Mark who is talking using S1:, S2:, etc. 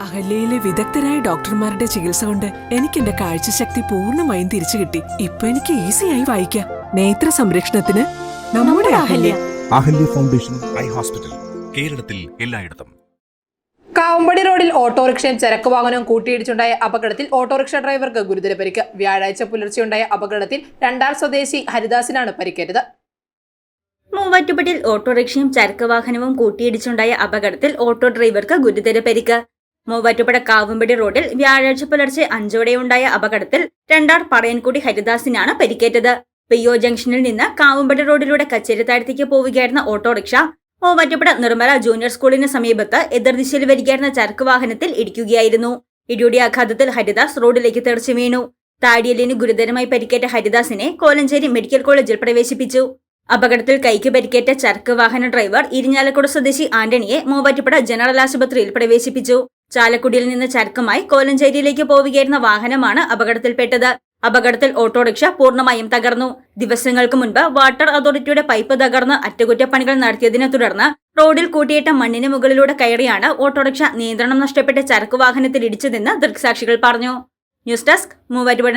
S1: അഹല്യയിലെ വിദഗ്ധരായ ഡോക്ടർമാരുടെ ചികിത്സ കൊണ്ട് എനിക്ക് എന്റെ കാഴ്ചശക്തി പൂർണമായും തിരിച്ചു കിട്ടി. ഇപ്പൊ എനിക്ക് ഈസിയായി വായിക്കാം. നേത്ര സംരക്ഷണത്തിന് നമ്മുടെ Ahalya.
S2: Ahalya. Foundation eye hospital കേരളത്തിൽ എല്ലായിടത്തും.
S3: കാവമ്പടി റോഡിൽ ഓട്ടോറിക്ഷയും ചരക്ക് വാഹനവും കൂട്ടിയിടിച്ചുണ്ടായ അപകടത്തിൽ ഓട്ടോറിക്ഷ ഡ്രൈവർക്ക് ഗുരുതര പരിക്ക്. വ്യാഴാഴ്ച പുലർച്ചെയുണ്ടായ അപകടത്തിൽ രണ്ടാർ സ്വദേശി ഹരിദാസിനാണ് പരിക്കേറ്റത്.
S4: മൂവാറ്റുപുഴയിൽ ഓട്ടോറിക്ഷയും ചരക്ക് വാഹനവും കൂട്ടിയിടിച്ചുണ്ടായ അപകടത്തിൽ ഓട്ടോ ഡ്രൈവർക്ക് ഗുരുതര പരിക്ക്. മൂവാറ്റുപുഴ കാവുമ്പടി റോഡിൽ വ്യാഴാഴ്ച പുലർച്ചെ അഞ്ചോടെയുണ്ടായ അപകടത്തിൽ രണ്ടാർ പറയൻകുടി ഹരിദാസിനാണ് പരിക്കേറ്റത്. പെയ്യോ ജംഗ്ഷനിൽ നിന്ന് കാവുമ്പടി റോഡിലൂടെ കച്ചേരിത്താഴത്തേക്ക് പോവുകയായിരുന്ന ഓട്ടോറിക്ഷ മൂവാറ്റുപുഴ നിർമ്മല ജൂനിയർ സ്കൂളിന് സമീപത്ത് എതിർദിശയിൽ വരികയായിരുന്ന ചരക്ക് വാഹനത്തിൽ ഇടിക്കുകയായിരുന്നു. ഇടിയുടെ ആഘാതത്തിൽ ഹരിദാസ് റോഡിലേക്ക് തെറിച്ചു വീണു. താടിയലിന് ഗുരുതരമായി പരിക്കേറ്റ ഹരിദാസിനെ കോലഞ്ചേരി മെഡിക്കൽ കോളേജിൽ പ്രവേശിപ്പിച്ചു. അപകടത്തിൽ കൈക്ക് പരിക്കേറ്റ ചരക്ക് വാഹന ഡ്രൈവർ ഇരിഞ്ഞാലക്കുട സ്വദേശി ആന്റണിയെ മൂവാറ്റുപുഴ ജനറൽ ആശുപത്രിയിൽ പ്രവേശിപ്പിച്ചു. ചാലക്കുടിയിൽ നിന്ന് ചരക്കുമായി കോലഞ്ചേരിയിലേക്ക് പോവുകയായിരുന്ന വാഹനമാണ് അപകടത്തിൽപ്പെട്ടത്. അപകടത്തിൽ ഓട്ടോറിക്ഷ പൂർണമായും തകർന്നു. ദിവസങ്ങൾക്ക് മുൻപ് വാട്ടർ അതോറിറ്റിയുടെ പൈപ്പ് തകർന്ന് അറ്റകുറ്റപ്പണികൾ നടത്തിയതിനെ തുടർന്ന് റോഡിൽ കൂട്ടിയിട്ട മണ്ണിന് മുകളിലൂടെ കയറിയാണ് ഓട്ടോറിക്ഷ നിയന്ത്രണം നഷ്ടപ്പെട്ട ചരക്ക് വാഹനത്തിൽ ഇടിച്ചതെന്ന് ദൃക്സാക്ഷികൾ പറഞ്ഞു. News desk Muvattupuzha